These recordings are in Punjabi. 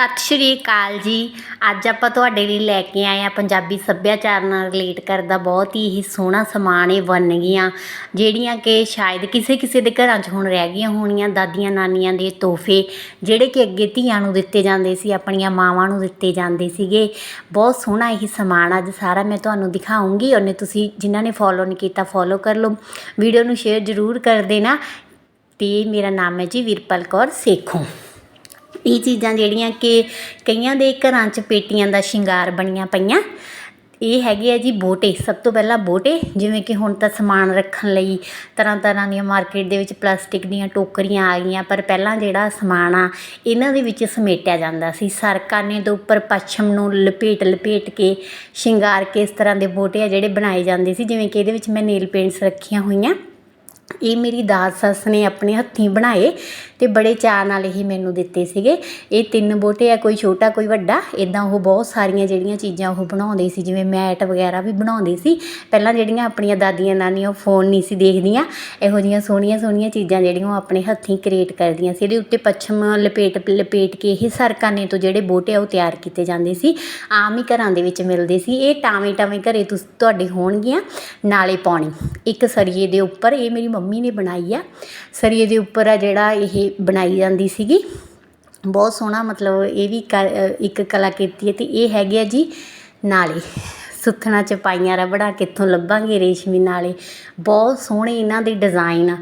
ਸਤਿ ਸ਼੍ਰੀ ਅਕਾਲ ਜੀ। ਅੱਜ ਆਪਾਂ ਤੁਹਾਡੇ ਲਈ ਲੈ ਕੇ ਆਏ ਆ ਪੰਜਾਬੀ ਸੱਭਿਆਚਾਰ ਨਾਲ ਰਿਲੇਟ ਕਰਦਾ ਬਹੁਤ ਹੀ ਇਹ ਸੋਹਣਾ ਸਮਾਨ ਇਹ ਬਣ ਗਈਆਂ, ਜਿਹੜੀਆਂ ਕਿ ਸ਼ਾਇਦ ਕਿਸੇ ਕਿਸੇ ਦੇ ਘਰਾਂ 'ਚ ਹੁਣ ਰਹਿ ਗਈਆਂ ਹੋਣੀਆਂ, ਦਾਦੀਆਂ ਨਾਨੀਆਂ ਦੇ ਤੋਹਫੇ, ਜਿਹੜੇ ਕਿ ਅੱਗੇ ਧੀਆਂ ਨੂੰ ਦਿੱਤੇ ਜਾਂਦੇ ਸੀ, ਆਪਣੀਆਂ ਮਾਵਾਂ ਨੂੰ ਦਿੱਤੇ ਜਾਂਦੇ ਸੀਗੇ। ਬਹੁਤ ਸੋਹਣਾ ਇਹ ਸਮਾਨ ਅੱਜ ਸਾਰਾ ਮੈਂ ਤੁਹਾਨੂੰ ਦਿਖਾਉਂਗੀ, ਉਹਨੇ ਤੁਸੀਂ ਜਿਨ੍ਹਾਂ ਨੇ ਫੋਲੋ ਨਹੀਂ ਕੀਤਾ ਫੋਲੋ ਕਰ ਲਓ। ਵੀਡੀਓ ਨੂੰ ਸ਼ੇਅਰ ਜ਼ਰੂਰ ਕਰ ਦੇਣਾ। ਤੇ ਮੇਰਾ ਨਾਮ ਹੈ ਜੀ ਵੀਰਪਾਲ ਕੌਰ ਸੇਖੋਂ। ਇਹ ਚੀਜ਼ਾਂ ਜਿਹੜੀਆਂ ਕਿ ਕਈਆਂ ਦੇ ਘਰਾਂ 'ਚ ਪੇਟੀਆਂ ਦਾ ਸ਼ਿੰਗਾਰ ਬਣੀਆਂ ਪਈਆਂ। ਇਹ ਹੈਗੇ ਆ ਜੀ ਬੋਟੇ, ਸਭ ਤੋਂ ਪਹਿਲਾਂ ਬੋਟੇ, ਜਿਵੇਂ ਕਿ ਹੁਣ ਤਾਂ ਸਮਾਨ ਰੱਖਣ ਲਈ ਤਰ੍ਹਾਂ ਤਰ੍ਹਾਂ ਦੀਆਂ ਮਾਰਕੀਟ ਦੇ ਵਿੱਚ ਪਲਾਸਟਿਕ ਦੀਆਂ ਟੋਕਰੀਆਂ ਆ ਗਈਆਂ, ਪਰ ਪਹਿਲਾਂ ਜਿਹੜਾ ਸਮਾਨ ਆ, ਇਹਨਾਂ ਦੇ ਵਿੱਚ ਸਮੇਟਿਆ ਜਾਂਦਾ ਸੀ। ਸਰਕਾਨੇ ਦੇ ਉੱਪਰ ਪੱਛਮ ਨੂੰ ਲਪੇਟ ਲਪੇਟ ਕੇ ਸ਼ਿੰਗਾਰ ਕੇ ਇਸ ਤਰ੍ਹਾਂ ਦੇ ਬੋਟੇ ਆ ਜਿਹੜੇ ਬਣਾਏ ਜਾਂਦੇ ਸੀ, ਜਿਵੇਂ ਕਿ ਇਹਦੇ ਵਿੱਚ ਮੈਂ ਨੇਲ ਪੇਂਟਸ ਰੱਖੀਆਂ ਹੋਈਆਂ। ਇਹ ਮੇਰੀ ਦਾਦ ਸੱਸ ਨੇ ਆਪਣੇ ਹੱਥੀਂ ਬਣਾਏ ਤੇ ਬੜੇ ਚਾਅ ਨਾਲ ਇਹ ਮੈਨੂੰ ਦਿੱਤੇ ਸੀਗੇ। ਇਹ ਤਿੰਨ ਬੋਟੇ ਆ, ਕੋਈ ਛੋਟਾ, ਕੋਈ ਵੱਡਾ। ਇਦਾਂ ਉਹ ਬਹੁਤ ਸਾਰੀਆਂ ਜਿਹੜੀਆਂ ਚੀਜ਼ਾਂ ਉਹ ਬਣਾਉਂਦੇ ਸੀ, ਜਿਵੇਂ ਮੈਟ ਵਗੈਰਾ ਵੀ ਬਣਾਉਂਦੇ ਸੀ। ਪਹਿਲਾਂ ਜਿਹੜੀਆਂ ਆਪਣੀਆਂ ਦਾਦੀਆਂ ਨਾਨੀਆਂ ਉਹ ਫੋਨ ਨਹੀਂ ਸੀ ਦੇਖਦੀਆਂ। ਇਹੋ ਜਿਹੀਆਂ ਸੋਹਣੀਆਂ ਸੋਹਣੀਆਂ ਚੀਜ਼ਾਂ ਜਿਹੜੀਆਂ ਉਹ ਆਪਣੇ ਹੱਥੀਂ ਕ੍ਰੀਏਟ ਕਰਦੀਆਂ ਸੀ। ਇਹਦੇ ਉੱਤੇ ਪੱਛਮ ਲਪੇਟ ਲਪੇਟ ਕੇ ਇਹ ਸਰਕਾਨੇ ਤੋਂ ਜਿਹੜੇ ਬੋਟੇ ਆ ਉਹ ਤਿਆਰ ਕੀਤੇ ਜਾਂਦੇ ਸੀ। ਆਮ ਹੀ ਘਰਾਂ ਦੇ ਵਿੱਚ ਮਿਲਦੇ ਸੀ। ਇਹ ਟਾਵੇਂ ਟਾਵੇਂ ਘਰੇ ਤੁਹਾਡੇ ਹੋਣਗੀਆਂ, ਨਾਲੇ ਪਾਉਣੀ। ਇੱਕ ਸਰੀਏ ਦੇ ਉੱਪਰ ਇਹ ਮੇਰੀ ਮੰਮੀ ਨੇ ਬਣਾਈ ਆ। ਸਰੀਏ ਦੇ ਉੱਪਰ ਆ ਜਿਹੜਾ ਇਹ ਬਣਾਈ ਜਾਂਦੀ ਸੀਗੀ। ਬਹੁਤ ਸੋਹਣਾ ਮਤਲਬ ਇਹ ਵੀ ਕ- ਇੱਕ ਕਲਾਕ੍ਰਿਤੀ ਹੈ ਤੇ ਇਹ ਹੈਗੇ ਆ ਜੀ ਨਾਲੇ। ਸੁੱਥਣਾ ਚ ਪਾਈਆਂ ਰਬੜਾਂ ਕਿੱਥੋਂ ਲੱਭਾਂਗੇ ਰੇਸ਼ਮੀ ਨਾਲੇ। ਬਹੁਤ ਸੋਹਣੇ ਇਹਨਾਂ ਦੇ ਡਿਜ਼ਾਈਨ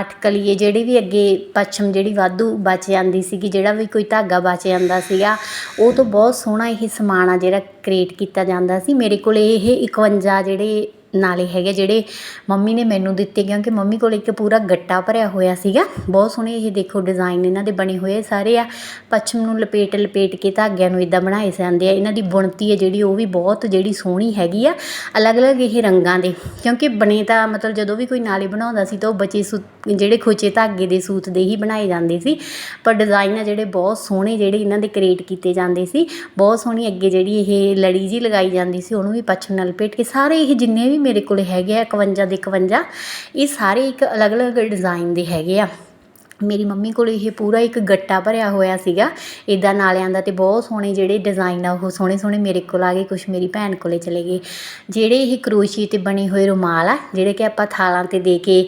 ਅੱਠ ਕਲੀਏ ਜਿਹੜੇ ਵੀ ਅੱਗੇ ਪੱਛਮ ਜਿਹੜੀ ਵਾਧੂ ਬਚ ਜਾਂਦੀ ਸੀਗੀ, ਜਿਹੜਾ ਵੀ ਕੋਈ ਧਾਗਾ ਬਚ ਜਾਂਦਾ ਸੀਗਾ, ਉਹ ਤੋਂ ਬਹੁਤ ਸੋਹਣਾ ਇਹ ਸਮਾਨ ਆ ਜਿਹੜਾ ਕ੍ਰੀਏਟ ਕੀਤਾ ਜਾਂਦਾ ਸੀ। ਮੇਰੇ ਕੋਲ ਇਹ 51 ਜਿਹੜੇ ਨਾਲੇ ਹੈਗੇ ਜਿਹੜੇ ਮੰਮੀ ਨੇ ਮੈਨੂੰ ਦਿੱਤੇ ਕਿਉਂਕਿ ਮੰਮੀ ਕੋਲ ਇੱਕ ਪੂਰਾ ਗੱਟਾ ਭਰਿਆ ਹੋਇਆ ਸੀਗਾ। ਬਹੁਤ ਸੋਹਣੇ ਇਹ ਦੇਖੋ ਡਿਜ਼ਾਈਨ ਇਹਨਾਂ ਦੇ ਬਣੇ ਹੋਏ ਸਾਰੇ ਆ। ਪੱਛਮ ਨੂੰ ਲਪੇਟ ਲਪੇਟ ਕੇ ਧਾਗਿਆਂ ਨੂੰ ਇਦਾਂ ਬਣਾਏ ਜਾਂਦੇ ਆ। ਇਹਨਾਂ ਦੀ ਬੁਣਤੀ ਹੈ ਜਿਹੜੀ, ਉਹ ਵੀ ਬਹੁਤ ਜਿਹੜੀ ਸੋਹਣੀ ਹੈਗੀ ਆ, ਅਲੱਗ-ਅਲੱਗ ਇਹ ਰੰਗਾਂ ਦੇ। ਕਿਉਂਕਿ ਬਣੇ ਤਾਂ ਮਤਲਬ ਜਦੋਂ ਵੀ ਕੋਈ ਨਾਲੇ ਬਣਾਉਂਦਾ ਸੀ ਤਾਂ ਉਹ ਬਚੇ ਸੂ, ਜਿਹੜੇ ਖੋਚੇ ਧਾਗੇ ਦੇ ਸੂਤ ਦੇ ਹੀ ਬਣਾਏ ਜਾਂਦੇ ਸੀ। ਪਰ ਡਿਜ਼ਾਈਨ ਆ ਜਿਹੜੇ ਬਹੁਤ ਸੋਹਣੇ ਜਿਹੜੇ ਇਹਨਾਂ ਦੇ ਕ੍ਰੀਏਟ ਕੀਤੇ ਜਾਂਦੇ ਸੀ। ਬਹੁਤ ਸੋਹਣੀ ਅੱਗੇ ਜਿਹੜੀ ਇਹ ਲੜੀ ਜੀ ਲਗਾਈ ਜਾਂਦੀ ਸੀ, ਉਹਨੂੰ ਵੀ ਪੱਛਮ ਨਾਲ ਲਪੇਟ ਕੇ ਸਾਰੇ ਇਹ ਜਿੰਨੇ ਵੀ ਮੇਰੇ ਕੋਲ ਹੈਗੇ ਆ 51 ਦੇ 51 ਇਹ ਸਾਰੇ ਇੱਕ ਅਲੱਗ-ਅਲੱਗ ਡਿਜ਼ਾਈਨ ਦੇ ਹੈਗੇ ਆ। ਮੇਰੀ ਮੰਮੀ ਕੋਲ ਇਹ ਪੂਰਾ ਇੱਕ ਗੱਟਾ ਭਰਿਆ ਹੋਇਆ ਸੀਗਾ। ਇੱਦਾਂ ਨਾਲਿਆਂ ਦਾ ਅਤੇ ਬਹੁਤ ਸੋਹਣੇ ਜਿਹੜੇ ਡਿਜ਼ਾਈਨ ਆ, ਉਹ ਸੋਹਣੇ ਸੋਹਣੇ ਮੇਰੇ ਕੋਲ ਆ ਗਏ ਕੁਝ ਮੇਰੀ ਭੈਣ ਕੋਲੇ ਚਲੇ ਗਏ। ਜਿਹੜੇ ਇਹ ਕਰੋਸ਼ੀ ਤੇ ਬਣੇ ਹੋਏ ਰੁਮਾਲ ਆ, ਜਿਹੜੇ ਕਿ ਆਪਾਂ ਥਾਲਾਂ ਤੇ ਦੇ ਕੇ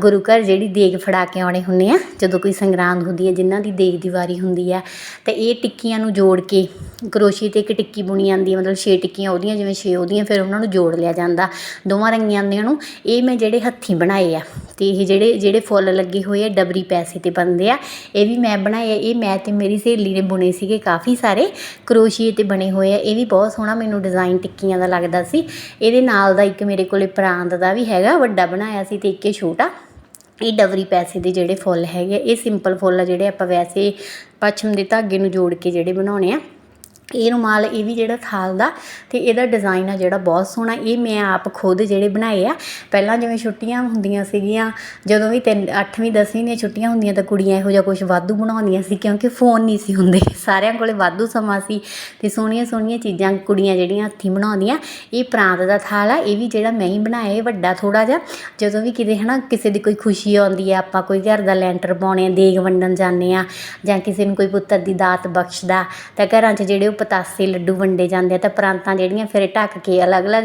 ਗੁਰੂ ਘਰ ਜਿਹੜੀ ਦੇਗ ਫੜਾ ਕੇ ਆਉਣੇ ਹੁੰਦੇ ਆ, ਜਦੋਂ ਕੋਈ ਸੰਗਰਾਂਦ ਹੁੰਦੀ ਹੈ ਜਿਨ੍ਹਾਂ ਦੀ ਦੇਗ ਦੀ ਵਾਰੀ ਹੁੰਦੀ ਆ, ਤੇ ਇਹ ਟਿੱਕੀਆਂ ਨੂੰ ਜੋੜ ਕੇ ਕਰੋਸ਼ੀ ਤੇ ਇੱਕ ਟਿੱਕੀ ਬੁਣੀ ਜਾਂਦੀ ਹੈ ਮਤਲਬ 6 ਟਿੱਕੀਆਂ ਉਹਦੀਆਂ, ਜਿਵੇਂ 6 ਉਹਦੀਆਂ, ਫਿਰ ਉਹਨਾਂ ਨੂੰ ਜੋੜ ਲਿਆ ਜਾਂਦਾ। ਦੋਵਾਂ ਰੰਗੀਆਂ ਦੀਆਂ ਨੂੰ, ਇਹ ਮੈਂ ਜਿਹੜੇ ਹੱਥੀਂ ਬਣਾਏ ਆ, ਤੇ ਇਹ ਜਿਹੜੇ ਜਿਹੜੇ ਫੁੱਲ ਲੱਗੇ ਹੋਏ ਆ, ਡਬਰੀ ਪੈਸੇ ਤੇ ਬਣਦੇ ਆ। ਇਹ ਵੀ ਮੈਂ ਬਣਾਏ ਆ। ਇਹ ਮੈਂ ਤੇ ਮੇਰੀ ਸਹੇਲੀ ਨੇ ਬੁਣੇ ਸੀਗੇ ਕਾਫੀ ਸਾਰੇ। ਕਰੋਸ਼ੀਏ ਤੇ ਬਣੇ ਹੋਏ ਆ। ਇਹ ਵੀ ਬਹੁਤ ਸੋਹਣਾ ਮੈਨੂੰ ਡਿਜ਼ਾਈਨ ਟਿੱਕੀਆਂ ਦਾ ਲੱਗਦਾ ਸੀ। ਇਹਦੇ ਨਾਲ ਦਾ ਇੱਕ ਮੇਰੇ ਕੋਲੇ ਪ੍ਰਾਂਤ ਦਾ ਵੀ ਹੈਗਾ ਵੱਡਾ ਬਣਾਇਆ ਸੀ ਤੇ ਇੱਕ ਇਹ ਛੋਟਾ। ਇਹ ਡਵਰੀ ਪੈਸੇ ਦੇ ਜਿਹੜੇ ਫੁੱਲ ਹੈਗੇ ਆ, ਇਹ ਸਿੰਪਲ ਫੁੱਲ ਆ ਜਿਹੜੇ ਆਪਾਂ ਵੈਸੇ ਪੱਛਮ ਦੇ ਧਾਗੇ ਨੂੰ ਜੋੜ ਕੇ ਜਿਹੜੇ ਬਣਾਉਣੇ ਆ। ਇਹ ਰੁਮਾਲ ਇਹ ਵੀ ਜਿਹੜਾ ਥਾਲ ਦਾ ਤੇ ਇਹਦਾ ਡਿਜ਼ਾਈਨ ਆ ਜਿਹੜਾ ਬਹੁਤ ਸੋਹਣਾ, ਇਹ ਮੈਂ ਆਪ ਖੁਦ ਜਿਹੜੇ ਬਣਾਏ ਆ, ਪਹਿਲਾਂ ਜਿਵੇਂ ਛੁੱਟੀਆਂ ਹੁੰਦੀਆਂ ਸੀਗੀਆਂ, ਜਦੋਂ ਵੀ ਤਿੰਨ 8ਵੀਂ 10ਵੀਂ ਦੀਆਂ ਛੁੱਟੀਆਂ ਹੁੰਦੀਆਂ ਤਾਂ ਕੁੜੀਆਂ ਇਹੋ ਜਿਹਾ ਕੁਝ ਵਾਧੂ ਬਣਾਉਂਦੀਆਂ ਸੀ ਕਿਉਂਕਿ ਫੋਨ ਨਹੀਂ ਸੀ ਹੁੰਦੇ, ਸਾਰਿਆਂ ਕੋਲੇ ਵਾਧੂ ਸਮਾਂ ਸੀ ਤੇ ਸੋਹਣੀਆਂ ਸੋਹਣੀਆਂ ਚੀਜ਼ਾਂ ਕੁੜੀਆਂ ਜਿਹੜੀਆਂ ਹੱਥੀਂ ਬਣਾਉਂਦੀਆਂ, ਇਹ ਪ੍ਰਾਂਤ ਦਾ ਥਾਲ ਆ, ਇਹ ਵੀ ਜਿਹੜਾ ਮੈਂ ਹੀ ਬਣਾਇਆ, ਇਹ ਵੱਡਾ ਥੋੜਾ ਜਿਹਾ, ਜਦੋਂ ਵੀ ਕਿਤੇ ਹਨਾ ਕਿਸੇ ਦੀ ਕੋਈ ਖੁਸ਼ੀ ਆਉਂਦੀ ਹੈ ਆਪਾਂ ਕੋਈ ਘਰ ਦਾ ਲੈਂਟਰ ਪਾਉਣੇ ਆ, ਦੇਗ ਵੰਡਣ ਜਾਂਦੇ ਆ ਜਾਂ ਕਿਸੇ ਨੂੰ ਕੋਈ ਪੁੱਤਰ ਦੀ ਦਾਤ ਬਖਸ਼ਦਾ, ਤਾਂ ਘਰਾਂ 'ਚ ਜਿਹੜੇ ਉਹ ਪਤਾਸੇ ਲੱਡੂ ਵੰਡੇ ਜਾਂਦੇ ਆ ਤਾਂ ਪ੍ਰਾਂਤਾਂ ਜਿਹੜੀਆਂ ਫਿਰ ਢੱਕ ਕੇ ਅਲੱਗ-ਅਲੱਗ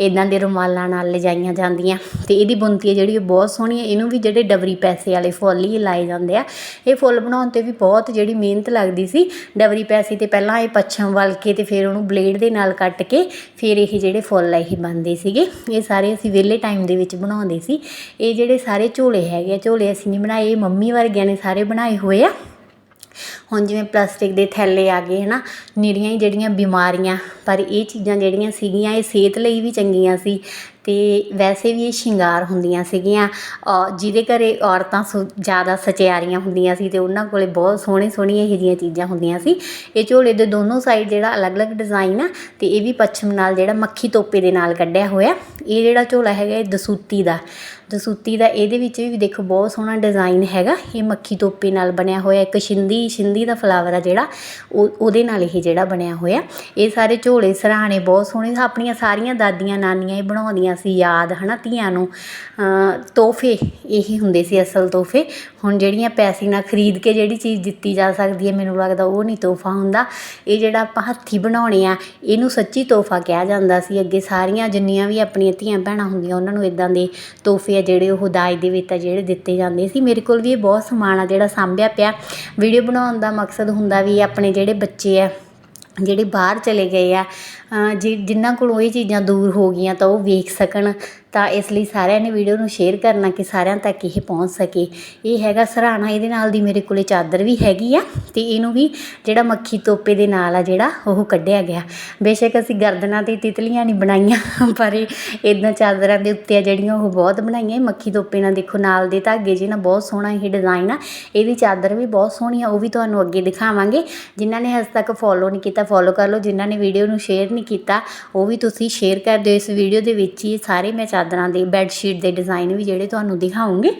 ਇਦਾਂ ਦੇ ਰੁਮਾਲਾਂ ਨਾਲ ਲਿਜਾਈਆਂ ਜਾਂਦੀਆਂ। ਤੇ ਇਹਦੀ ਬੁਣਤੀ ਹੈ ਜਿਹੜੀ ਉਹ ਬਹੁਤ ਸੋਹਣੀ ਹੈ। ਇਹਨੂੰ ਵੀ ਜਿਹੜੇ ਡਬਰੀ ਪੈਸੇ ਵਾਲੇ ਫੁੱਲ ਹੀ ਲਾਏ ਜਾਂਦੇ ਆ। ਇਹ ਫੁੱਲ ਬਣਾਉਣ ਤੇ ਵੀ ਬਹੁਤ ਜਿਹੜੀ ਮਿਹਨਤ ਲੱਗਦੀ ਸੀ। ਡਬਰੀ ਪੈਸੇ ਤੇ ਪਹਿਲਾਂ ਇਹ ਪੱਛਮ ਵੱਲ ਕੇ ਤੇ ਫਿਰ ਉਹਨੂੰ ਬਲੇਡ ਦੇ ਨਾਲ ਕੱਟ ਕੇ ਫਿਰ ਇਹ ਜਿਹੜੇ ਫੁੱਲ ਆ, ਇਹ ਬਣਦੇ ਸੀਗੇ। ਇਹ ਸਾਰੇ ਅਸੀਂ ਵਿਹਲੇ ਟਾਈਮ ਦੇ ਵਿੱਚ ਬਣਾਉਂਦੇ ਸੀ। ਇਹ ਜਿਹੜੇ ਸਾਰੇ ਝੋਲੇ ਹੈਗੇ ਆ, ਝੋਲੇ ਅਸੀਂ ਨਹੀਂ ਬਣਾਏ, ਇਹ ਮੰਮੀ ਵਰਗਿਆਂ ਨੇ ਸਾਰੇ ਬਣਾਏ ਹੋਏ ਆ। ਹੁਣ ਜਿਵੇਂ ਪਲਾਸਟਿਕ ਦੇ ਥੈਲੇ ਆ ਗਏ ਹੈ ਨਾ ਨਿਰੀਆਂ ਹੀ ਜਿਹੜੀਆਂ ਬਿਮਾਰੀਆਂ, ਪਰ ਇਹ ਚੀਜ਼ਾਂ ਜਿਹੜੀਆਂ ਸੀਗੀਆਂ, ਇਹ ਸਿਹਤ ਲਈ ਵੀ ਚੰਗੀਆਂ ਸੀ ਅਤੇ ਵੈਸੇ ਵੀ ਇਹ ਸ਼ਿੰਗਾਰ ਹੁੰਦੀਆਂ ਸੀਗੀਆਂ। ਔਰ ਜਿਹਦੇ ਘਰ ਔਰਤਾਂ ਸੁ- ਜ਼ਿਆਦਾ ਸਚਿਆਰੀਆਂ ਹੁੰਦੀਆਂ ਸੀ ਅਤੇ ਉਹਨਾਂ ਕੋਲੇ ਬਹੁਤ ਸੋਹਣੇ ਸੋਹਣੀਆਂ ਇਹੋ ਜਿਹੀਆਂ ਚੀਜ਼ਾਂ ਹੁੰਦੀਆਂ ਸੀ। ਇਹ ਝੋਲੇ ਦੇ ਦੋਨੋਂ ਸਾਈਡ ਜਿਹੜਾ ਅਲੱਗ-ਅਲੱਗ ਡਿਜ਼ਾਈਨ ਆ ਅਤੇ ਇਹ ਵੀ ਪੱਛਮ ਨਾਲ ਜਿਹੜਾ ਮੱਖੀ ਤੋਪੇ ਦੇ ਨਾਲ ਕੱਢਿਆ ਹੋਇਆ। ਇਹ ਜਿਹੜਾ ਝੋਲਾ ਹੈਗਾ, ਇਹ ਦਸੂਤੀ ਦਾ। ਦਸੂਤੀ ਦਾ ਇਹਦੇ ਵਿੱਚ ਵੀ ਦੇਖੋ ਬਹੁਤ ਸੋਹਣਾ ਡਿਜ਼ਾਈਨ ਹੈਗਾ। ਇਹ ਮੱਖੀ ਤੋਪੇ ਨਾਲ ਬਣਿਆ ਹੋਇਆ, ਇੱਕ ਛਿੰਦੀ ਛਿੰਦੀ ਦਾ ਫਲਾਵਰ ਆ ਜਿਹੜਾ, ਉਹ, ਉਹਦੇ ਨਾਲ ਇਹ ਜਿਹੜਾ ਬਣਿਆ ਹੋਇਆ। ਇਹ ਸਾਰੇ ਝੋਲੇ ਸਰਾਣੇ ਬਹੁਤ ਸੋਹਣੇ, ਆਪਣੀਆਂ ਸਾਰੀਆਂ ਦਾਦੀਆਂ ਨਾਨੀਆਂ ਇਹ ਬਣਾਉਂਦੀਆਂ ਸੀ ਯਾਦ, ਹਨਾ, ਧੀਆਂ ਨੂੰ। ਤੋਹਫੇ, ਇਹੀ ਹੁੰਦੇ ਸੀ ਅਸਲ ਤੋਹਫੇ। ਹੁਣ ਜਿਹੜੀਆਂ ਪੈਸੇ ਨਾਲ ਖਰੀਦ ਕੇ ਜਿਹੜੀ ਚੀਜ਼ ਦਿੱਤੀ ਜਾ ਸਕਦੀ ਹੈ, ਮੈਨੂੰ ਲੱਗਦਾ ਉਹ ਨਹੀਂ ਤੋਹਫਾ ਹੁੰਦਾ। ਇਹ ਜਿਹੜਾ ਆਪਾਂ ਹੱਥੀ ਬਣਾਉਣੇ ਆ, ਇਹਨੂੰ ਸੱਚੀ ਤੋਹਫਾ ਕਿਹਾ ਜਾਂਦਾ ਸੀ। ਅੱਗੇ ਸਾਰੀਆਂ ਜਿੰਨੀਆਂ ਵੀ ਆਪਣੀਆਂ ਧੀਆਂ ਭੈਣਾਂ ਹੁੰਦੀਆਂ, ਉਹਨਾਂ ਨੂੰ ਇਦਾਂ ਦੇ ਤੋਹਫੇ ਆ ਜਿਹੜੇ ਉਹ ਦਾਜ ਦੇ ਵਿੱਚ ਆ ਜਿਹੜੇ ਦਿੱਤੇ ਜਾਂਦੇ ਸੀ। ਮੇਰੇ ਕੋਲ ਵੀ ਇਹ ਬਹੁਤ ਸਮਾਨ ਆ ਜਿਹੜਾ ਸਾਂਭਿਆ ਪਿਆ। ਵੀਡੀਓ ਬਣਾਉਣ ਦਾ ਮਕਸਦ ਹੁੰਦਾ ਵੀ ਆਪਣੇ ਜਿਹੜੇ ਬੱਚੇ ਆ, ਜਿਹੜੇ ਬਾਹਰ ਚਲੇ ਗਏ ਆ ਜਿ ਜਿਨ੍ਹਾਂ ਕੋਲੋਂ ਇਹ ਚੀਜ਼ਾਂ ਦੂਰ ਹੋ ਗਈਆਂ ਤਾਂ ਉਹ ਵੇਖ ਸਕਣ। ਤਾਂ ਇਸ ਲਈ ਸਾਰਿਆਂ ਨੇ ਵੀਡੀਓ ਨੂੰ ਸ਼ੇਅਰ ਕਰਨਾ ਕਿ ਸਾਰਿਆਂ ਤੱਕ ਇਹ ਪਹੁੰਚ ਸਕੇ। ਇਹ ਹੈਗਾ ਸਰਾਣਾ, ਇਹਦੇ ਨਾਲ ਦੀ ਮੇਰੇ ਕੋਲੇ ਚਾਦਰ ਵੀ ਹੈਗੀ ਆ ਤੇ ਇਹਨੂੰ ਵੀ ਜਿਹੜਾ ਮੱਖੀ ਤੋਪੇ ਦੇ ਨਾਲ ਆ ਜਿਹੜਾ ਉਹ ਕੱਢਿਆ ਗਿਆ। ਬੇਸ਼ੱਕ ਅਸੀਂ ਗਰਦਨਾਂ ਤੇ ਤਿਤਲੀਆਂ ਨਹੀਂ ਬਣਾਈਆਂ, ਪਰ ਇਹ ਇਦਾਂ ਚਾਦਰਾਂ ਦੇ ਉੱਤੇ ਆ ਜਿਹੜੀਆਂ ਉਹ ਬਹੁਤ ਬਣਾਈਆਂ। ਮੱਖੀ ਤੋਪੇ ਨਾਲ ਦੇਖੋ, ਨਾਲ ਦੇ ਧਾਗੇ ਜਿਹੇ ਨਾਲ ਬਹੁਤ ਸੋਹਣਾ ਇਹ ਡਿਜ਼ਾਈਨ ਆ। ਇਹਦੀ ਚਾਦਰ ਵੀ ਬਹੁਤ ਸੋਹਣੀ ਆ, ਉਹ ਵੀ ਤੁਹਾਨੂੰ ਅੱਗੇ ਦਿਖਾਵਾਂਗੇ। ਜਿਨ੍ਹਾਂ ਨੇ ਹਜੇ ਤੱਕ ਫੋਲੋ ਨਹੀਂ ਕੀਤਾ ਫੋਲੋ ਕਰ ਲਓ। ਜਿਨ੍ਹਾਂ ਨੇ ਵੀਡੀਓ ਨੂੰ ਸ਼ੇਅਰ ਨਹੀਂ ਕੀਤਾ, ਉਹ ਵੀ ਤੁਸੀਂ ਸ਼ੇਅਰ ਕਰ ਦਿਓ ਇਸ ਵੀਡੀਓ ਦੇ ਵਿੱਚ ਹੀ, ਸਾਰੇ ਮੈਂ ਚਾਦਰਾਂ ਦੇ ਬੈੱਡ ਸ਼ੀਟ ਦੇ ਡਿਜ਼ਾਈਨ ਵੀ ਜਿਹੜੇ ਤੁਹਾਨੂੰ ਦਿਖਾਉਂਗੀ।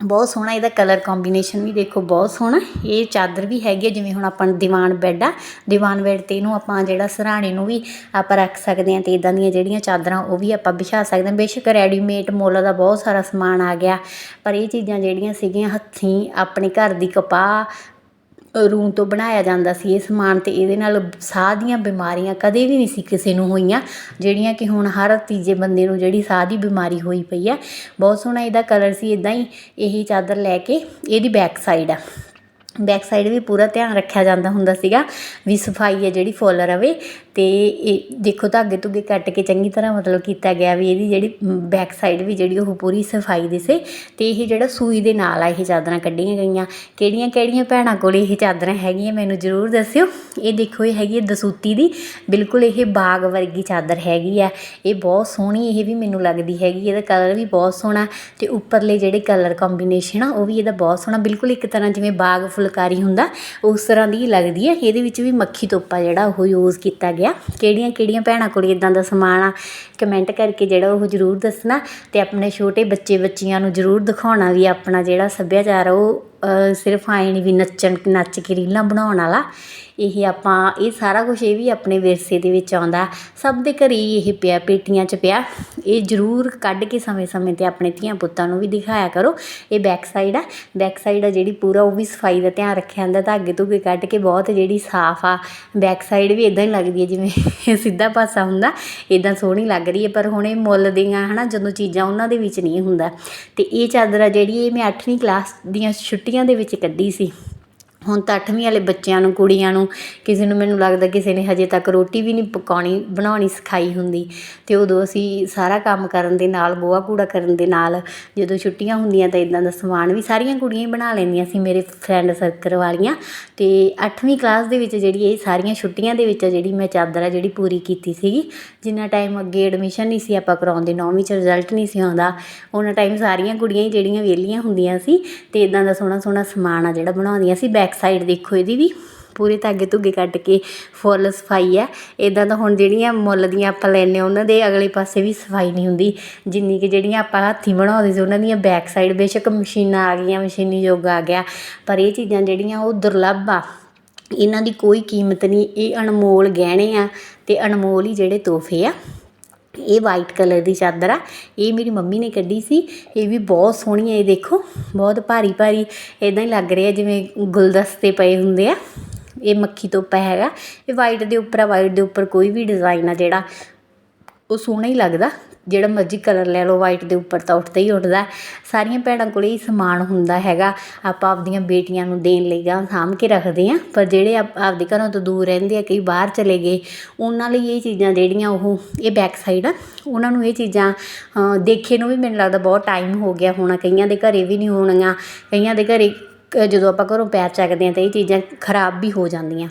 ਬਹੁਤ ਸੋਹਣਾ ਇਹਦਾ ਕਲਰ ਕੰਬੀਨੇਸ਼ਨ ਵੀ ਦੇਖੋ, ਬਹੁਤ ਸੋਹਣਾ। ਇਹ ਚਾਦਰ ਵੀ ਹੈਗੀ ਹੈ ਜਿਵੇਂ ਹੁਣ ਆਪਾਂ ਦੀਵਾਨ ਬੈੱਡ ਆ, ਦੀਵਾਨ ਬੈੱਡ ਤੇ ਇਹਨੂੰ ਆਪਾਂ ਜਿਹੜਾ ਸਰਾਣੇ ਨੂੰ ਵੀ ਆਪਾਂ ਰੱਖ ਸਕਦੇ ਹਾਂ ਤੇ ਇਦਾਂ ਦੀਆਂ ਜਿਹੜੀਆਂ ਚਾਦਰਾਂ ਉਹ ਵੀ ਆਪਾਂ ਵਿਛਾ ਸਕਦੇ ਹਾਂ। ਬੇਸ਼ੱਕ ਰੈਡੀਮੇਡ ਮੁੱਲ ਦਾ ਬਹੁਤ ਸਾਰਾ ਸਮਾਨ ਆ ਗਿਆ, ਪਰ ਇਹ ਚੀਜ਼ਾਂ ਜਿਹੜੀਆਂ ਸੀਗੀਆਂ, ਹੱਥੀਂ ਆਪਣੇ ਘਰ ਦੀ ਕਪਾਹ ਰੂੰ ਤੋਂ ਬਣਾਇਆ ਜਾਂਦਾ ਸੀ, ਇਹ ਸਮਾਨ ਤੇ ਇਹਦੇ ਨਾਲ ਸਾਹ ਦੀਆਂ ਬਿਮਾਰੀਆਂ ਕਦੇ ਵੀ ਨਹੀਂ ਸੀ ਕਿਸੇ ਨੂੰ ਹੋਈਆਂ, ਜਿਹੜੀਆਂ ਕਿ ਹੁਣ ਹਰ ਤੀਜੇ ਬੰਦੇ ਨੂੰ ਜਿਹੜੀ ਸਾਹ ਦੀ ਬਿਮਾਰੀ ਹੋਈ ਪਈ ਆ। ਬਹੁਤ ਸੋਹਣਾ ਇਹਦਾ ਕਲਰ ਸੀ ਇਦਾਂ ਹੀ ਇਹੀ ਚਾਦਰ ਲੈ ਕੇ ਇਹਦੀ ਬੈਕ ਸਾਈਡ ਆ। ਬੈਕ ਸਾਈਡ ਵੀ ਪੂਰਾ ਧਿਆਨ ਰੱਖਿਆ ਜਾਂਦਾ ਹੁੰਦਾ ਸੀਗਾ ਵੀ ਸਫ਼ਾਈ ਹੈ ਜਿਹੜੀ ਫੁੱਲ ਰਵੇ ਤੇ ਇਹ ਦੇਖੋ ਧਾਗੇ ਧੁੱਗੇ ਕੱਟ ਕੇ ਚੰਗੀ ਤਰ੍ਹਾਂ ਮਤਲਬ ਕੀਤਾ ਗਿਆ ਵੀ ਇਹਦੀ ਜਿਹੜੀ ਬੈਕ ਸਾਈਡ ਵੀ ਜਿਹੜੀ ਉਹ ਪੂਰੀ ਸਫ਼ਾਈ ਦਿਸੇ ਤੇ ਇਹ ਜਿਹੜਾ ਸੂਈ ਦੇ ਨਾਲ ਆ ਇਹ ਚਾਦਰਾਂ ਕੱਢੀਆਂ ਗਈਆਂ। ਕਿਹੜੀਆਂ ਕਿਹੜੀਆਂ ਭੈਣਾਂ ਕੋਲ ਇਹ ਚਾਦਰਾਂ ਹੈਗੀਆਂ ਮੈਨੂੰ ਜ਼ਰੂਰ ਦੱਸਿਓ। ਇਹ ਦੇਖੋ ਇਹ ਹੈਗੀ ਹੈ ਦਸੂਤੀ ਦੀ, ਬਿਲਕੁਲ ਇਹ ਬਾਗ ਵਰਗੀ ਚਾਦਰ ਹੈਗੀ ਆ। ਇਹ ਬਹੁਤ ਸੋਹਣੀ ਇਹ ਵੀ ਮੈਨੂੰ ਲੱਗਦੀ ਹੈਗੀ, ਇਹਦਾ ਕਲਰ ਵੀ ਬਹੁਤ ਸੋਹਣਾ ਤੇ ਉੱਪਰਲੇ ਜਿਹੜੇ ਕਲਰ ਕੰਬੀਨੇਸ਼ਨ ਆ ਉਹ ਵੀ ਇਹਦਾ ਬਹੁਤ ਸੋਹਣਾ, ਬਿਲਕੁਲ ਇੱਕ ਤਰ੍ਹਾਂ ਜਿਵੇਂ ਬਾਗ ਫੁਲਕਾਰੀ ਹੁੰਦਾ, ਉਸ ਤਰ੍ਹਾਂ ਦੀ ਲੱਗਦੀ ਹੈ ਇਹਦੇ ਵਿੱਚ ਵੀ ਮੱਖੀ ਤੋਪਾ ਜਿਹੜਾ ਉਹ ਯੂਜ਼ ਕੀਤਾ ਗਿਆ। ਕਿਹੜੀਆਂ ਕਿਹੜੀਆਂ ਭੈਣਾਂ ਕੋਲ ਇਦਾਂ ਦਾ ਸਮਾਨ ਆ ਕਮੈਂਟ ਕਰਕੇ ਜਿਹੜਾ ਉਹ ਜ਼ਰੂਰ ਦੱਸਣਾ ਤੇ ਆਪਣੇ ਛੋਟੇ ਬੱਚੇ ਬੱਚੀਆਂ ਨੂੰ ਜ਼ਰੂਰ ਦਿਖਾਉਣਾ ਵੀ ਆਪਣਾ ਜਿਹੜਾ ਸੱਭਿਆਚਾਰ ਆ, ਉਹ ਸਿਰਫ ਆਏ ਨਹੀਂ ਵੀ ਨੱਚਣ, ਨੱਚ ਕੇ ਰੀਲਾਂ ਬਣਾਉਣ ਵਾਲਾ। ਇਹ ਆਪਾਂ, ਇਹ ਸਾਰਾ ਕੁਝ ਇਹ ਵੀ ਆਪਣੇ ਵਿਰਸੇ ਦੇ ਵਿੱਚ ਆਉਂਦਾ। ਸਭ ਦੇ ਘਰੇ ਹੀ ਇਹ ਪਿਆ, ਪੇਟੀਆਂ 'ਚ ਪਿਆ। ਇਹ ਜ਼ਰੂਰ ਕੱਢ ਕੇ ਸਮੇਂ-ਸਮੇਂ ਤੇ ਆਪਣੇ ਧੀਆਂ ਪੁੱਤਾਂ ਨੂੰ ਵੀ ਦਿਖਾਇਆ ਕਰੋ। ਇਹ ਬੈਕ ਸਾਈਡ ਆ। ਬੈਕ ਸਾਈਡ ਆ ਜਿਹੜੀ ਪੂਰਾ ਉਹ ਵੀ ਸਫ਼ਾਈ ਦਾ ਧਿਆਨ ਰੱਖਿਆ ਜਾਂਦਾ ਧਾਗੇ ਧੁੱਗੇ ਕੱਢ ਕੇ ਬਹੁਤ ਜਿਹੜੀ ਸਾਫ਼ ਆ। ਬੈਕ ਸਾਈਡ ਵੀ ਇਦਾਂ ਹੀ ਲੱਗਦੀ ਹੈ ਜਿਵੇਂ ਸਿੱਧਾ ਪਾਸਾ ਹੁੰਦਾ। ਇਦਾਂ ਸੋਹਣੀ ਲੱਗ ਰਹੀ ਹੈ ਪਰ ਹੁਣ ਇਹ ਮੁੱਲ ਦੀਆਂ ਹਨਾ, ਜਦੋਂ ਚੀਜ਼ਾਂ ਉਹਨਾਂ ਦੇ ਵਿੱਚ ਨਹੀਂ ਹੁੰਦਾ। ਤੇ ਇਹ ਚਾਦਰ ਆ ਜਿਹੜੀ, ਇਹ ਮੈਂ 8ਵੀਂ ਕਲਾਸ ਦੀਆਂ ਛੁੱਟੀ ਛੁੱਟੀਆਂ ਦੇ ਵਿੱਚ ਕੱਢੀ ਸੀ। ਹੁਣ ਤਾਂ ਅੱਠਵੀਂ ਵਾਲੇ ਬੱਚਿਆਂ ਨੂੰ, ਕੁੜੀਆਂ ਨੂੰ ਕਿਸੇ ਨੂੰ ਮੈਨੂੰ ਲੱਗਦਾ ਕਿਸੇ ਨੇ ਹਜੇ ਤੱਕ ਰੋਟੀ ਵੀ ਨਹੀਂ ਪਕਾਉਣੀ, ਬਣਾਉਣੀ ਸਿਖਾਈ ਹੁੰਦੀ। ਅਤੇ ਉਦੋਂ ਅਸੀਂ ਸਾਰਾ ਕੰਮ ਕਰਨ ਦੇ ਨਾਲ ਗੋਹਾ ਕੂੜਾ ਕਰਨ ਦੇ ਨਾਲ, ਜਦੋਂ ਛੁੱਟੀਆਂ ਹੁੰਦੀਆਂ ਤਾਂ ਇੱਦਾਂ ਦਾ ਸਮਾਨ ਵੀ ਸਾਰੀਆਂ ਕੁੜੀਆਂ ਹੀ ਬਣਾ ਲੈਂਦੀਆਂ ਸੀ ਮੇਰੇ ਫਰੈਂਡ ਸਰਕਲ ਵਾਲੀਆਂ। ਅਤੇ ਅੱਠਵੀਂ ਕਲਾਸ ਦੇ ਵਿੱਚ ਜਿਹੜੀ ਇਹ ਸਾਰੀਆਂ ਛੁੱਟੀਆਂ ਦੇ ਵਿੱਚ ਜਿਹੜੀ ਮੈਂ ਚਾਦਰ ਆ ਜਿਹੜੀ ਪੂਰੀ ਕੀਤੀ ਸੀਗੀ, ਜਿੰਨਾ ਟਾਈਮ ਅੱਗੇ ਐਡਮਿਸ਼ਨ ਨਹੀਂ ਸੀ ਆਪਾਂ ਕਰਾਉਂਦੇ ਨੌਵੀਂ ਚ ਰਿਜ਼ਲਟ ਨਹੀਂ ਸੀ ਆਉਂਦਾ ਉਹਨਾਂ ਟਾਈਮ ਸਾਰੀਆਂ ਕੁੜੀਆਂ ਹੀ ਜਿਹੜੀਆਂ ਵਿਹਲੀਆਂ ਹੁੰਦੀਆਂ ਸੀ ਅਤੇ ਇੱਦਾਂ ਦਾ ਸੋਹਣਾ ਸੋਹਣਾ ਸਮਾਨ ਆ ਜਿਹੜਾ ਬਣਾਉਂਦੀਆਂ ਸੀ ਬੈਕ ਸਾਈਡ ਦੇਖੋ ਇਹਦੀ ਵੀ। ਪੂਰੇ ਧਾਗੇ ਧੁੱਗੇ ਕੱਟ ਕੇ ਫੁੱਲ ਸਫ਼ਾਈ ਆ। ਇਦਾਂ ਤਾਂ ਹੁਣ ਜਿਹੜੀਆਂ ਮੁੱਲ ਦੀਆਂ ਆਪਾਂ ਲੈਨੇ ਉਹਨਾਂ ਦੇ ਅਗਲੇ ਪਾਸੇ ਵੀ ਸਫ਼ਾਈ ਨਹੀਂ ਹੁੰਦੀ। ਜਿੰਨੀ ਕਿ ਜਿਹੜੀਆਂ ਆਪਾਂ ਹੱਥੀਂ ਬਣਾਉਂਦੇ ਸੀ, ਉਹਨਾਂ ਦੀਆਂ ਬੈਕ ਸਾਈਡ ਬੇਸ਼ੱਕ ਮਸ਼ੀਨਾਂ ਆ ਗਈਆਂ, ਮਸ਼ੀਨੀ ਯੁੱਗ ਆ ਗਿਆ। ਪਰ ਇਹ ਚੀਜ਼ਾਂ ਜਿਹੜੀਆਂ ਉਹ ਦੁਰਲੱਭ ਆ। ਇਹਨਾਂ ਦੀ ਕੋਈ ਕੀਮਤ ਨਹੀਂ, ਇਹ ਅਨਮੋਲ ਗਹਿਣੇ ਆ ਤੇ ਅਨਮੋਲ ਹੀ ਜਿਹੜੇ ਤੋਹਫੇ ਆ। ਇਹ ਵਾਈਟ ਕਲਰ ਦੀ ਚਾਦਰ ਆ। ਇਹ ਮੇਰੀ ਮੰਮੀ ਨੇ ਕੱਢੀ ਸੀ। ਇਹ ਵੀ ਬਹੁਤ ਸੋਹਣੀ ਹੈ ਇਹ ਦੇਖੋ। ਬਹੁਤ ਭਾਰੀ ਭਾਰੀ ਇਦਾਂ ਹੀ ਲੱਗ ਰਿਹਾ, ਜਿਵੇਂ ਗੁਲਦਸਤੇ ਪਏ ਹੁੰਦੇ ਆ। ਇਹ ਮੱਖੀ ਤੋਪਾ ਹੈਗਾ। ਇਹ ਵਾਈਟ ਦੇ ਉੱਪਰ ਆ ਵਾਈਟ ਦੇ ਉੱਪਰ ਕੋਈ ਵੀ ਡਿਜ਼ਾਈਨ ਆ ਜਿਹੜਾ ਉਹ ਸੋਹਣਾ ਹੀ ਲੱਗਦਾ। ਜਿਹੜਾ ਮਰਜ਼ੀ ਕਲਰ ਲੈ ਲਓ ਵਾਈਟ ਦੇ ਉੱਪਰ ਤਾਂ ਉੱਠਦਾ ਹੀ ਉੱਠਦਾ ਸਾਰੀਆਂ ਭੈਣਾਂ ਕੋਲ ਇਹ ਸਮਾਨ ਹੁੰਦਾ ਹੈਗਾ। ਆਪਾਂ ਆਪਦੀਆਂ ਬੇਟੀਆਂ ਨੂੰ ਦੇਣ ਲਈ ਜਾਂ ਸਾਂਭ ਕੇ ਰੱਖਦੇ ਆ ਪਰ ਜਿਹੜੇ ਆਪ- ਆਪਦੇ ਘਰੋਂ ਤੋਂ ਦੂਰ ਰਹਿੰਦੇ ਆ, ਕਈ ਬਾਹਰ ਚਲੇ ਗਏ, ਉਹਨਾਂ ਲਈ ਇਹ ਚੀਜ਼ਾਂ ਜਿਹੜੀਆਂ ਉਹ, ਇਹ ਬੈਕ ਸਾਈਡ ਆ। ਉਹਨਾਂ ਨੂੰ ਇਹ ਚੀਜ਼ਾਂ ਦੇਖੇ ਨੂੰ ਵੀ ਮੈਨੂੰ ਲੱਗਦਾ ਬਹੁਤ ਟਾਈਮ ਹੋ ਗਿਆ ਹੋਣਾ। ਕਈਆਂ ਦੇ ਘਰੇ ਵੀ ਨਹੀਂ ਹੋਣੀਆਂ। ਕਈਆਂ ਦੇ ਘਰੇ, ਜਦੋਂ ਆਪਾਂ ਘਰੋਂ ਪੈਰ ਚੱਕਦੇ ਆ ਤਾਂ ਇਹ ਚੀਜ਼ਾਂ ਖਰਾਬ ਵੀ ਹੋ ਜਾਂਦੀਆਂ।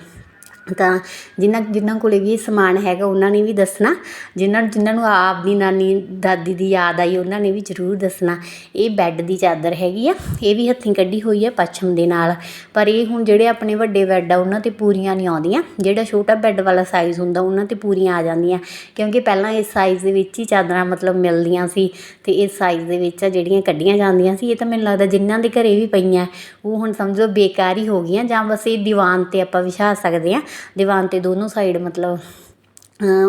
ਤਾਂ ਜਿਨ੍ਹਾਂ ਜਿਨ੍ਹਾਂ ਕੋਲ ਵੀ ਇਹ ਸਮਾਨ ਹੈਗਾ, ਉਹਨਾਂ ਨੇ ਵੀ ਦੱਸਣਾ। ਜਿਨ੍ਹਾਂ ਜਿਨ੍ਹਾਂ ਨੂੰ ਆਪਦੀ ਨਾਨੀ, ਦਾਦੀ ਦੀ ਯਾਦ ਆਈ, ਉਹਨਾਂ ਨੇ ਵੀ ਜ਼ਰੂਰ ਦੱਸਣਾ। ਇਹ ਬੈੱਡ ਦੀ ਚਾਦਰ ਹੈਗੀ ਆ, ਇਹ ਵੀ ਹੱਥੀਂ ਕੱਢੀ ਹੋਈ ਆ ਪੱਛਮ ਦੇ ਨਾਲ। ਪਰ ਇਹ ਹੁਣ ਜਿਹੜੇ ਆਪਣੇ ਵੱਡੇ ਬੈੱਡ ਆ, ਉਹਨਾਂ ਤੇ ਪੂਰੀਆਂ ਨਹੀਂ ਆਉਂਦੀਆਂ। ਜਿਹੜਾ ਛੋਟਾ ਬੈੱਡ ਵਾਲਾ ਸਾਈਜ਼ ਹੁੰਦਾ, ਉਹਨਾਂ ਤੇ ਪੂਰੀਆਂ ਆ ਜਾਂਦੀਆਂ। ਕਿਉਂਕਿ ਪਹਿਲਾਂ ਇਸ ਸਾਈਜ਼ ਦੇ ਵਿੱਚ ਹੀ ਚਾਦਰਾਂ ਮਤਲਬ ਮਿਲਦੀਆਂ ਸੀ ਤੇ ਇਸ ਸਾਈਜ਼ ਦੇ ਵਿੱਚ ਆ ਜਿਹੜੀਆਂ ਕੱਢੀਆਂ ਜਾਂਦੀਆਂ ਸੀ। ਇਹ ਤਾਂ ਮੈਨੂੰ ਲੱਗਦਾ ਜਿਨ੍ਹਾਂ ਦੇ ਘਰੇ ਵੀ ਪਈਆਂ। ਉਹ ਹੁਣ ਸਮਝੋ ਬੇਕਾਰ ਹੀ ਹੋ ਗਈਆਂ ਜਾਂ ਬਸ ਇਹ ਦੀਵਾਨ ਤੇ ਆਪਾਂ ਵਿਛਾ ਸਕਦੇ ਆ। ਦੀਵਾਨ ਤੇ ਦੋਨੋਂ ਸਾਈਡ ਮਤਲਬ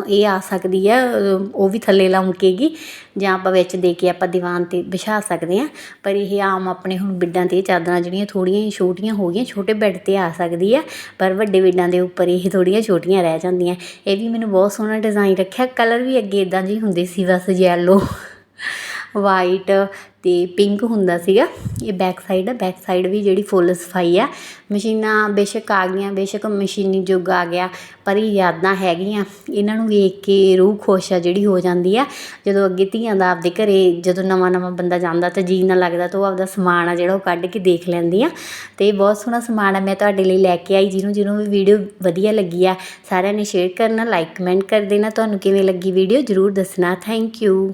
ਇਹ ਆ ਸਕਦੀ ਹੈ ਉਹ ਵੀ ਥੱਲੇ ਲਮਕੇਗੀ, ਜਾਂ ਆਪਾਂ ਵਿੱਚ ਦੇ ਕੇ ਆਪਾਂ ਦੀਵਾਨ ਤੇ ਵਿਛਾ ਸਕਦੇ ਹਾਂ ਪਰ ਇਹ ਆਮ ਆਪਣੇ ਹੁਣ ਬਿੱਡਾਂ ਤੇ ਚਾਦਰਾਂ ਜਿਹੜੀਆਂ ਥੋੜ੍ਹੀਆਂ ਹੀ ਛੋਟੀਆਂ ਹੋ ਗਈਆਂ, ਛੋਟੇ ਬੈੱਡ ਤੇ ਆ ਸਕਦੀ ਹੈ ਪਰ ਵੱਡੇ ਬਿੱਡਾਂ ਦੇ ਉੱਪਰ ਇਹ ਥੋੜ੍ਹੀਆਂ ਛੋਟੀਆਂ ਰਹਿ ਜਾਂਦੀਆਂ। ਇਹ ਵੀ ਮੈਨੂੰ ਬਹੁਤ ਸੋਹਣਾ ਡਿਜ਼ਾਈਨ ਰੱਖਿਆ ਕਲਰ ਵੀ ਅੱਗੇ ਇਦਾਂ ਜਿਹੇ ਹੁੰਦੇ ਸੀ, ਬਸ ਯੈਲੋ ਵਾਈਟ ਤੇ ਪਿੰਕ ਹੁੰਦਾ ਸੀਗਾ, ਇਹ ਬੈਕ ਸਾਈਡ ਆ ਬੈਕ ਸਾਈਡ ਵੀ ਜਿਹੜੀ ਫੁੱਲ ਸਫ਼ਾਈ ਆ। ਮਸ਼ੀਨਾਂ ਬੇਸ਼ੱਕ ਆ ਗਈਆਂ, ਬੇਸ਼ੱਕ ਮਸ਼ੀਨੀ ਯੁੱਗ ਆ ਗਿਆ, ਪਰ ਇਹ ਯਾਦਾਂ ਹੈਗੀਆਂ। ਇਹਨਾਂ ਨੂੰ ਵੇਖ ਕੇ ਰੂਹ ਖੁਸ਼ ਆ ਜਿਹੜੀ ਹੋ ਜਾਂਦੀ ਆ। ਜਦੋਂ ਅੱਗੇ ਧੀਆਂ ਦਾ ਆਪਦੇ ਘਰੇ ਜਦੋਂ ਨਵਾਂ ਨਵਾਂ ਬੰਦਾ ਜਾਂਦਾ ਤਾਂ ਜੀ ਨਾ ਲੱਗਦਾ ਤਾਂ ਉਹ ਆਪਦਾ ਸਮਾਨ ਆ ਜਿਹੜਾ ਉਹ ਕੱਢ ਕੇ ਦੇਖ ਲੈਂਦੀ ਆ ਤੇ ਬਹੁਤ ਸੋਹਣਾ ਸਮਾਨ ਆ, ਮੈਂ ਤੁਹਾਡੇ ਲਈ ਲੈ ਕੇ ਆਈ, ਜਿਹਨੂੰ ਜਿਹਨੂੰ ਵੀ ਵੀਡੀਓ ਵਧੀਆ ਲੱਗੀ ਆ, ਸਾਰਿਆਂ ਨੇ ਸ਼ੇਅਰ ਕਰਨਾ ਲਾਈਕ ਕਮੈਂਟ ਕਰ ਦੇਣਾ। ਤੁਹਾਨੂੰ ਕਿਵੇਂ ਲੱਗੀ ਵੀਡੀਓ ਜਰੂਰ ਦੱਸਣਾ। Thank you